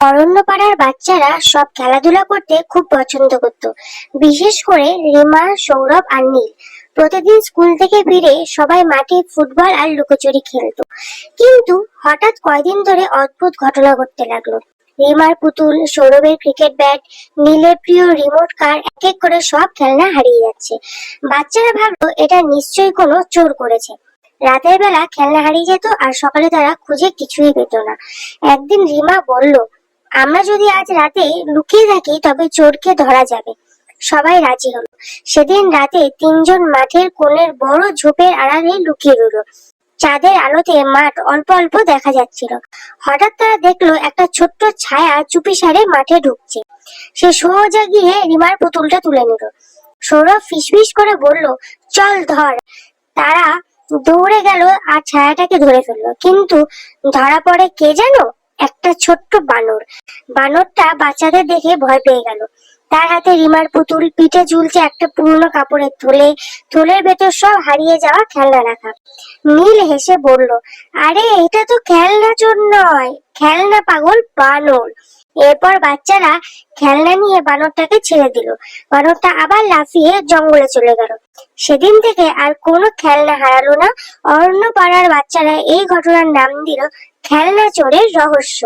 অরণ্যপাড়ার বাচ্চারা সব খেলাধুলা করতে খুব পছন্দ করত, বিশেষ করে রিমা, সৌরভ আর নীল। প্রতিদিন স্কুল থেকে ফিরে সবাই মাঠে ফুটবল আর লুকোচুরি খেলতো। কিন্তু হঠাৎ কয়দিন ধরে অদ্ভুত ঘটনা ঘটতে লাগল। রিমার পুতুল, সৌরভের ক্রিকেট ব্যাট নীলের প্রিয় রিমোট কার এক এক করে সব খেলনা হারিয়ে যাচ্ছে। বাচ্চারা ভাবলো, এটা নিশ্চয়ই কোনো চোর করেছে। রাতের বেলা খেলনা হারিয়ে যেত আর সকালে তারা খুঁজে কিছুই পেত না। একদিন রিমা বলল আমরা যদি আজ রাতে লুকিয়ে থাকি, তবে চোরকে ধরা যাবে। সবাই রাজি হলো। সেদিন রাতে তিনজন মাঠের কোণের বড় ঝোপের আড়ালে লুকিয়ে রইল। চাঁদের আলোতে মাঠ অল্প অল্প দেখা যাচ্ছিল। হঠাৎ তারা দেখল একটা ছোট্ট ছায়া চুপিসারে মাঠে ঢুকছে। সে সোজা গিয়ে রিমার পুতুলটা তুলে নিল। সৌরভ ফিসফিস করে বলল, চল ধর। তারা দৌড়ে গেল আর ছায়াটাকে ধরে ফেলল। কিন্তু ধরা পড়ে কে জানো একটা ছোট্ট বানর। বানরটা বাচ্চাদের দেখে ভয় পেয়ে গেল। তার হাতে রিমার পুতুল, পিঠে ঝুলছে একটা পুরনো কাপড়ের থলে। থলের ভেতর সব হারিয়ে যাওয়া খেলনা রাখা। নীল হেসে বলল, আরে, এটা তো খেলনা চোর নয়। খেলনা পাগল বানর। এরপর বাচ্চারা খেলনা নিয়ে বানরটাকে ছেড়ে দিল। বানরটা আবার লাফিয়ে জঙ্গলে চলে গেল। সেদিন থেকে আর কোনো খেলনা হারালো না। অরণ্য পাড়ার বাচ্চারা এই ঘটনার নাম দিল খেলনা চোরের রহস্য।